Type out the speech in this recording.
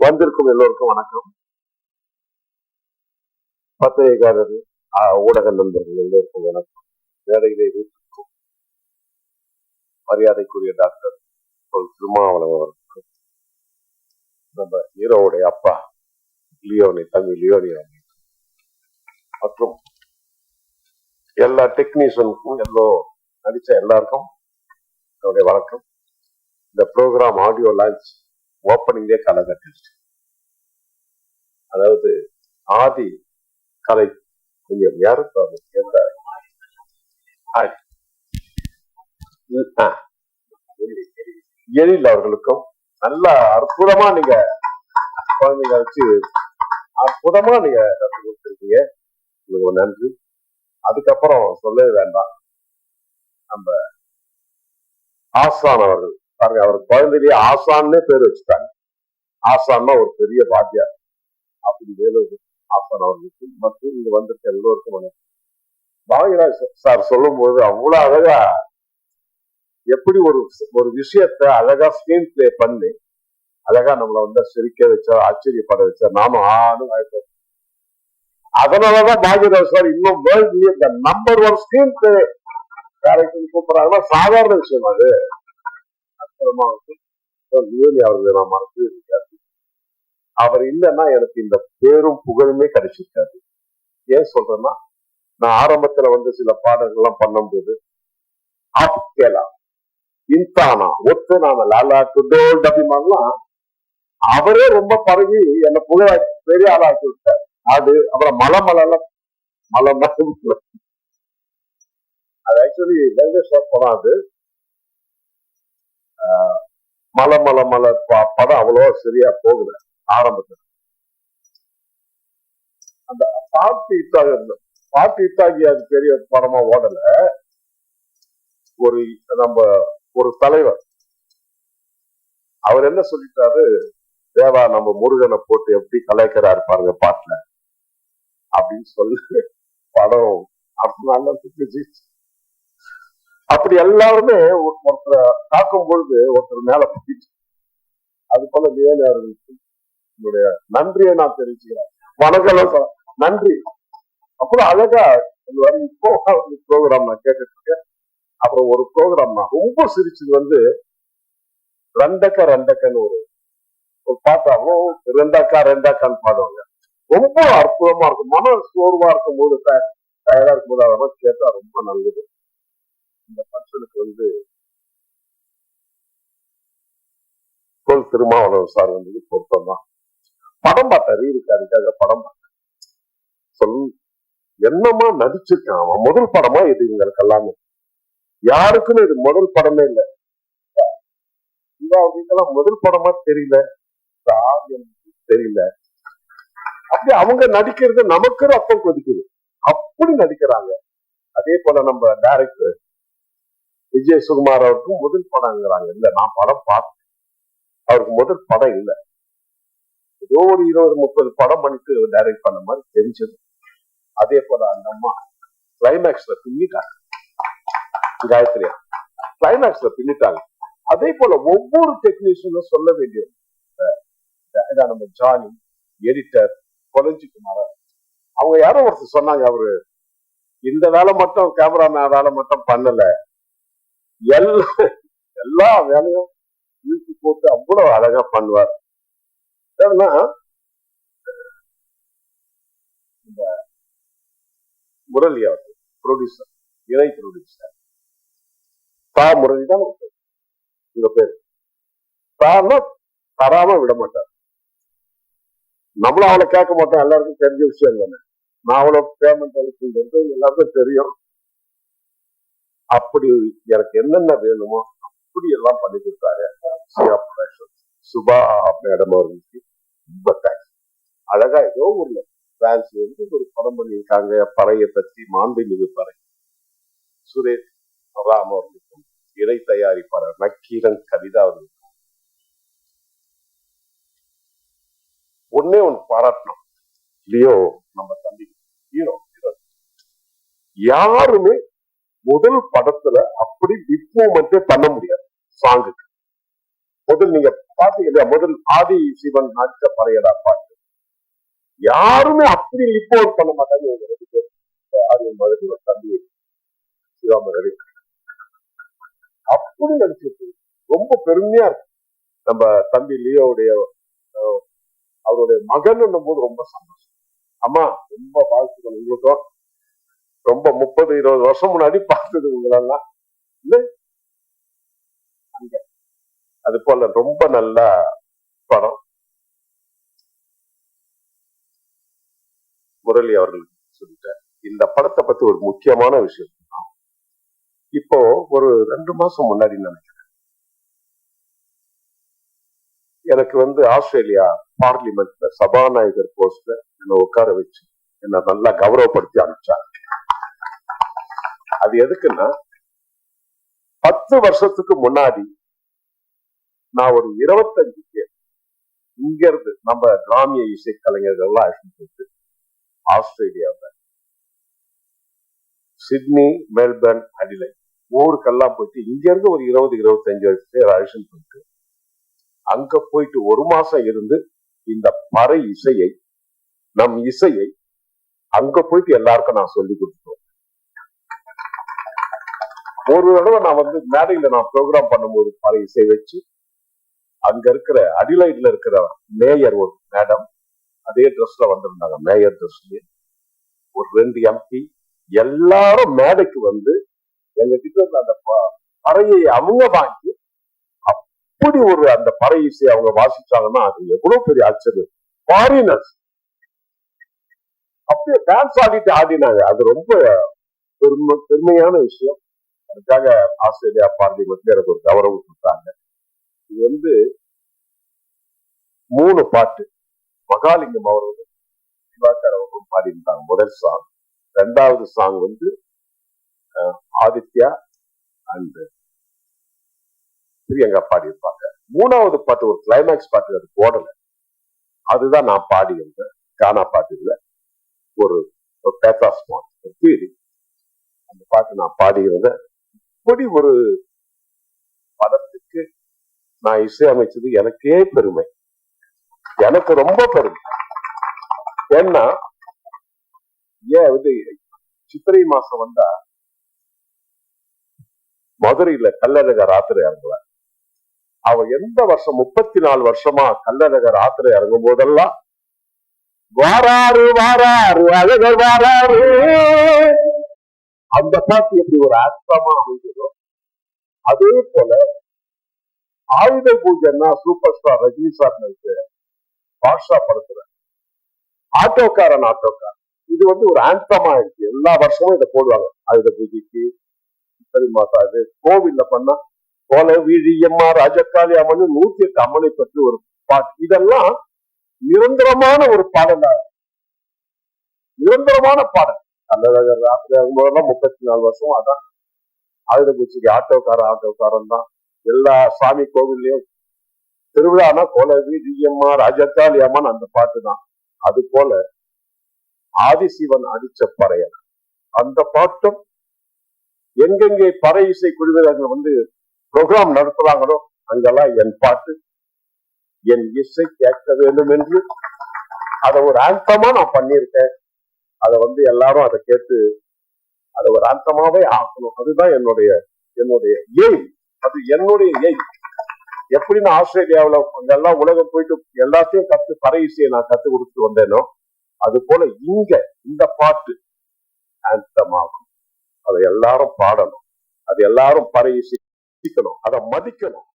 வந்திருக்கும் எல்லோருக்கும் வணக்கம். பத்திரிகைக்காரர் ஆஹ், ஊடக நண்பர்கள் எல்லோருக்கும் வணக்கம். மேடையிலே வீட்டிற்கும் மரியாதைக்குரிய டாக்டர் திருமாவளவன் அவர்களுக்கும் நம்ம ஹீரோவுடைய அப்பா லியோனி தம்பி லியோனி மற்றும் எல்லா டெக்னீஷியனுக்கும் எல்லோ நடிச்ச எல்லாருக்கும் என்னுடைய வணக்கம். இந்த ப்ரோக்ராம் ஆடியோ லான்ச் ஓப்பனிங்கே கலை கட்டிருச்சு. அதாவது ஆதி கலை கொஞ்சம் யாரு எழில் அவர்களுக்கும் நல்ல அற்புதமா நீங்க குழந்தைங்க வச்சு அற்புதமா நீங்க கற்றுக் கொடுத்துருக்கீங்க. உங்களுக்கு நன்றி. அதுக்கப்புறம் சொல்லவே வேண்டாம். நம்ம ஆசான் அவர்கள். பாருங்க அவர் குழந்தையிலேயே ஆசான்னே பேர் வச்சுட்டாங்க. ஆசான்னா ஒரு பெரிய வாத்தியார் அப்படி வேலூர் ஆசான் அவர்களுக்கு மற்றும் இங்க வந்திருக்க எல்லோருக்கும் வணக்கம். பாகிராஜ் சார் சொல்லும்போது அவ்வளவு அழகா எப்படி ஒரு ஒரு விஷயத்த அழகா ஸ்கிரீன் பிளே பண்ணி அழகா நம்மளை வந்து சிரிக்க வச்சா ஆச்சரியப்பட வச்சா நாம ஆணும் ஆயிட்டோம் அதனாலதான் பாகிராஜ் சார் இன்னும் வேர்ல்ட்லயே இந்த number one screenplay character கூப்பிடுறாங்கன்னா சாதாரண விஷயம் அது. அப்புறமா வந்து அவர்களை நான் மறக்கவே முடியாது. அவர் இல்லைன்னா எனக்கு இந்த பேரும் புகழுமே கிடைச்சிருக்காது. ஏன் சொல்றேன்னா நான் ஆரம்பத்துல வந்து சில பாடல்கள்லாம் பண்ணும்போது ஆப்கேலா இன்தானா ஒத்து நாம லாலா குடோல் அப்படிமாங்கலாம் அவரே ரொம்ப பரவி என்னை புகழ பெரிய ஆளாக்கி விட்டார். அது அப்புறம் மலை மலை மலை மலை அது ஆக்சுவலி வெங்கடேஸ்வர் படம் அது. மலை மலை மலை படம் அவ்வளோ சரியா போகல ஆரம்பத்துல. அந்த பாட்டு இத்தாகி பாட்டு இத்தாகி அது பெரிய படமா ஓடல. ஒரு நம்ம ஒரு தலைவர். அவர் என்ன சொல்லிட்டாரு? தேவா நம்ம முருகனை போட்டு எப்படி கலாய்க்கிறாரு பாருங்க பாட்டுல. அப்படின்னு சொல்லி படம் அப்படி நல்லா சுத்திச்சு. அப்படி எல்லாருமே ஒரு- ஒருத்தரை தாக்கும் பொழுது ஒருத்தர் மேல போயிடுச்சு அது போல லியோனி அவர்களுக்கு என்னுடைய நன்றியை நான் தெரிவிச்சுக்கிறேன். வணக்கம் நன்றி. அப்புறம் அழகா இது வரை இப்போ ப்ரோக்ராம் நான் கேட்டுட்டு அப்புறம் ஒரு ப்ரோக்ராம் நான் ரொம்ப சிரிச்சது வந்து ரெண்டக்கா ரெண்டக்கன்னு ஒரு ஒரு பாட்டு ரெண்டாக்கா ரெண்டாக்கான்னு பாடுவாங்க. ரொம்ப அற்புதமா இருக்கும். மன சோர்வா இருக்கும் போது டயர்டா இருக்கும் போது அதெல்லாம் கேட்டா ரொம்ப நல்லது. இந்த ஃபங்க்ஷனுக்கு வந்து கோல் திருமாவளவன் சார் வந்து பொருத்தம் தான். படம் பார்த்தாரு இருக்காருக்காக படம் பார்த்தேன் சொல் என்னமா நடிச்சிருக்கான்? அவன் முதல் படமா இது எங்களுக்கு எல்லாமே? யாருக்குன்னு இது முதல் படமே இல்லை. அவங்களுக்கெல்லாம் முதல் படமா தெரியல. தெரியல. அப்படி அவங்க நடிக்கிறது நமக்கு ரத்தம் கொதிக்குது. அப்படி நடிக்கிறாங்க. அதே போல நம்ம டைரக்டர் விஜய் சுகுமார் அவருக்கும் முதல் படங்கிறாங்க இல்ல நான் படம் பார்த்தேன். அவருக்கு முதல் படம் இல்லை. ஏதோ ஒரு இருபது முப்பது படம் பண்ணிட்டு டைரக்ட் பண்ண மாதிரி தெரிஞ்சது. அதே போல அந்த அம்மா கிளைமேக்ஸ்ல பின்னிட்டாங்க. காயத்ரியா. கிளைமேக்ஸ்ல பின்னிட்டாங்க. அதே போல ஒவ்வொரு டெக்னீஷியனும் சொல்ல வேண்டியது. நம்ம ஜானி எடிட்டர் கொலஞ்சி குமார அவங்க யாரோ ஒருத்தர் சொன்னாங்க அவரு இந்த வேலை மட்டும் கேமராமேன் வேலை மட்டும் பண்ணல. எல்லா எல்லா வேலையும் இழுத்து போட்டு அவ்வளவு அழகா பண்ணுவார். ஏன்னா இந்த முரளி அவர் ப்ரொடியூசர் இணை ப்ரொடியூசர் தா முரளி தான் இந்த பேர். தான்னா தராம விட மாட்டார். நம்மளும் அவளை கேட்க மாட்டோம் எல்லாருக்கும் தெரிஞ்ச விஷயம் தானே. நான் அவ்வளவு பேமெண்ட் அளிக்கின்றது எல்லாருக்கும் தெரியும். அப்படி எனக்கு என்னென்ன வேணுமோ அப்படி எல்லாம் பண்ணி கொடுத்தாரு. சுபா மேடம் அவர்களுக்கு ரொம்ப தேங்க்ஸ் அழகா ஏதோ ஒண்ணு. பிரான்ஸ் வந்து ஒரு படம் பண்ணியிருக்காங்க. பறையை பத்தி மாண்புமிகு பறை. சுரேஷ் ராம் அவர்களுக்கும் இணை தயாரிப்பாளர் நக்கீரன் கவிதா அவர்களுக்கும். ஒன்னே ஒன்று பாராட்டணும். லியோ நம்ம தம்பி. ஹீரோ யாருமே முதல் படத்துல அப்படி டிப் பண்ண முடியாது சாங்குக்கு முதல் நீங்க பாத்தீங்க இல்லையா முதல் ஆதி சிவன் நடிச்ச பறையடா பாட்டு. யாருமே அப்படி ரிப்போர்ட் பண்ண மாட்டாங்க. இவங்க ரெண்டு பேர் இந்த ஆதி மாதிரி ஒரு தம்பி சிவாமரடி அப்படி நடிச்சிருக்கு. ரொம்ப பெருமையா இருக்கு. நம்ம தம்பி லியோடைய அஹ், அவருடைய மகன் போது ரொம்ப சந்தோஷம். அம்மா ரொம்ப வாழ்த்துக்கள். உங்களுக்கும் ரொம்ப முப்பது இருபது வருஷம் முன்னாடி பார்த்தது உங்களெல்லாம் அங்க. அது போல ரொம்ப நல்ல படம். முரளி அவர்கள் சொல்லிட்டார் இந்த படத்தை பத்தி ஒரு முக்கியமான விஷயம். இப்போ ஒரு ரெண்டு மாசம் முன்னாடி நினைக்கிறேன். எனக்கு வந்து ஆஸ்திரேலியா பார்லிமெண்ட்ல சபாநாயகர் போஸ்ட்ல என்னை உட்கார வச்சு என்னை நல்லா கௌரவப்படுத்தி அனுப்பிச்சாங்க. அது எதுக்குன்னா பத்து வருஷத்துக்கு முன்னாடி நான் ஒரு இருபத்தஞ்சு பேர் இங்க இருந்து நம்ம கிராமிய இசை கலைஞர்கள் எல்லாம் அழைச்சிட்டு ஆஸ்திரேலியாவில் சிட்னி மெல்பர்ன் அடிலை ஊருக்கெல்லாம் போயிட்டு இங்க இருந்து ஒரு இருபது இருபத்தஞ்சு பேர் அழைச்சிட்டு போயிட்டு அங்க போயிட்டு ஒரு மாசம் இருந்து இந்த பறை இசையை நம் இசையை அங்க போயிட்டு எல்லாருக்கும் நான் சொல்லி கொடுத்தோம். ஒரு தடவை நான் வந்து மேடையில நான் ப்ரோக்ராம் பண்ணும்போது பறை இசை வச்சு அங்க இருக்கிற அடிலைட்ல இருக்கிற மேயர் ஒரு மேடம் அதே ட்ரெஸ்ல வந்திருந்தாங்க. மேயர் ட்ரெஸ்லயே ஒரு ரெண்டு எம்பி எல்லாரும் மேடைக்கு வந்து எங்க கிட்ட இருந்த அந்த ப- பறையை அவங்க வாங்கி அப்படி ஒரு அந்த பறை இசை அவங்க வாசிச்சாங்கன்னா அது எவ்வளவு பெரிய ஆச்சரியம். ஃபாரினர்ஸ் அப்படியே டான்ஸ் ஆடிட்டு ஆடினாங்க. அது ரொம்ப பெருமை பெருமையான விஷயம். அதுக்காக ஆஸ்திரேலியா பார்லிமெண்ட்ல எனக்கு ஒரு கௌரவம் கொடுத்தாங்க. இது வந்து மூணு பாட்டு. மகாலிங்கம் அவர்களும் திவாகர் அவர்களும் பாடியிருந்தாங்க. முதல் சாங் ரெண்டாவது சாங் வந்து அஹ், ஆதித்யா அண்ட் பிரியங்கா பாடியிருப்பாங்க. மூணாவது பாட்டு ஒரு கிளைமேக்ஸ் பாட்டு அது போடல. அதுதான் நான் பாடியிருந்தேன் கானா பாட்டுல ஒரு ஒரு பேத்தாஸ் ஒரு ஃபீலிங் அந்த பாட்டு நான் பாடியிருந்தேன் இப்படி ஒரு படத்துக்கு நான் இசையமைச்சது எனக்கே பெருமை. எனக்கு ரொம்ப பெருமை. ஏன்னா ஏன் வந்து சித்திரை மாசம் வந்தா மதுரையில கல்லழகர் ஆத்திரை இறங்குவார். அவர் எந்த வருஷம் முப்பத்தி நாலு வருஷமா கல்லழகர் ஆத்திரை இறங்கும் போதெல்லாம் வாராரு வாராரு அழகர் வாராறு அந்த பாட்டு எப்படி ஒரு ஆத்மா அமைஞ்சதோ அதே போல ஆயுத பூஜைன்னா சூப்பர் ஸ்டார் ரஜினி சார் நடிச்ச பாஷா படத்துல. ஆட்டோக்காரன் ஆட்டோக்காரன். இது வந்து ஒரு ஆந்தமா இருக்கு. எல்லா வருஷமும் இதை போடுவாங்க. ஆயுத பூஜைக்கு. சரி மாதா இது கோவில்ல பண்ணா கோல வீழியம்மா ராஜக்காளி அம்மன் நூத்தி எட்டு அம்மனை பற்றி ஒரு பாட்டு. இதெல்லாம் நிரந்தரமான ஒரு பாடலா. நிரந்தரமான பாடல். கள்ளழகர் போதெல்லாம் முப்பத்தி நாலு வருஷம் அதான். ஆயுதபூச்சிக்கு ஆட்டோக்காரன் ஆட்டோக்காரன் தான். எல்லா சாமி கோவில்லையும் திருவிழானா கோல வீழியம்மா ராஜத்தாலி அம்மன் அந்த பாட்டு தான். அது போல ஆதிசிவன் அடிச்ச பறையன். அந்த பாட்டும் எங்கெங்கே பறை இசை குழுவினர் வந்து ப்ரோக்ராம் நடத்துறாங்களோ அங்கெல்லாம் என் பாட்டு. என் இசை கேட்க வேண்டும் என்று அதை ஒரு ஆந்தமா நான் பண்ணியிருக்கேன். அதை வந்து எல்லாரும் அதை கேட்டு அதை ஒரு அர்த்தமாவே ஆக்கணும். அதுதான் என்னுடைய என்னுடைய எய் அது என்னுடைய எய் எப்படின்னு ஆஸ்திரேலியாவில் ஆஸ்திரேலியாவுல எல்லாம் உலகம் போயிட்டு எல்லாத்தையும் கத்து பறை இசையை நான் கத்து கொடுத்து வந்தேனோ அது போல இங்க இந்த பாட்டு ஆந்தமாகும் அதை எல்லாரும் பாடணும். அது எல்லாரும் பறை மதிக்கணும் அதை மதிக்கணும்.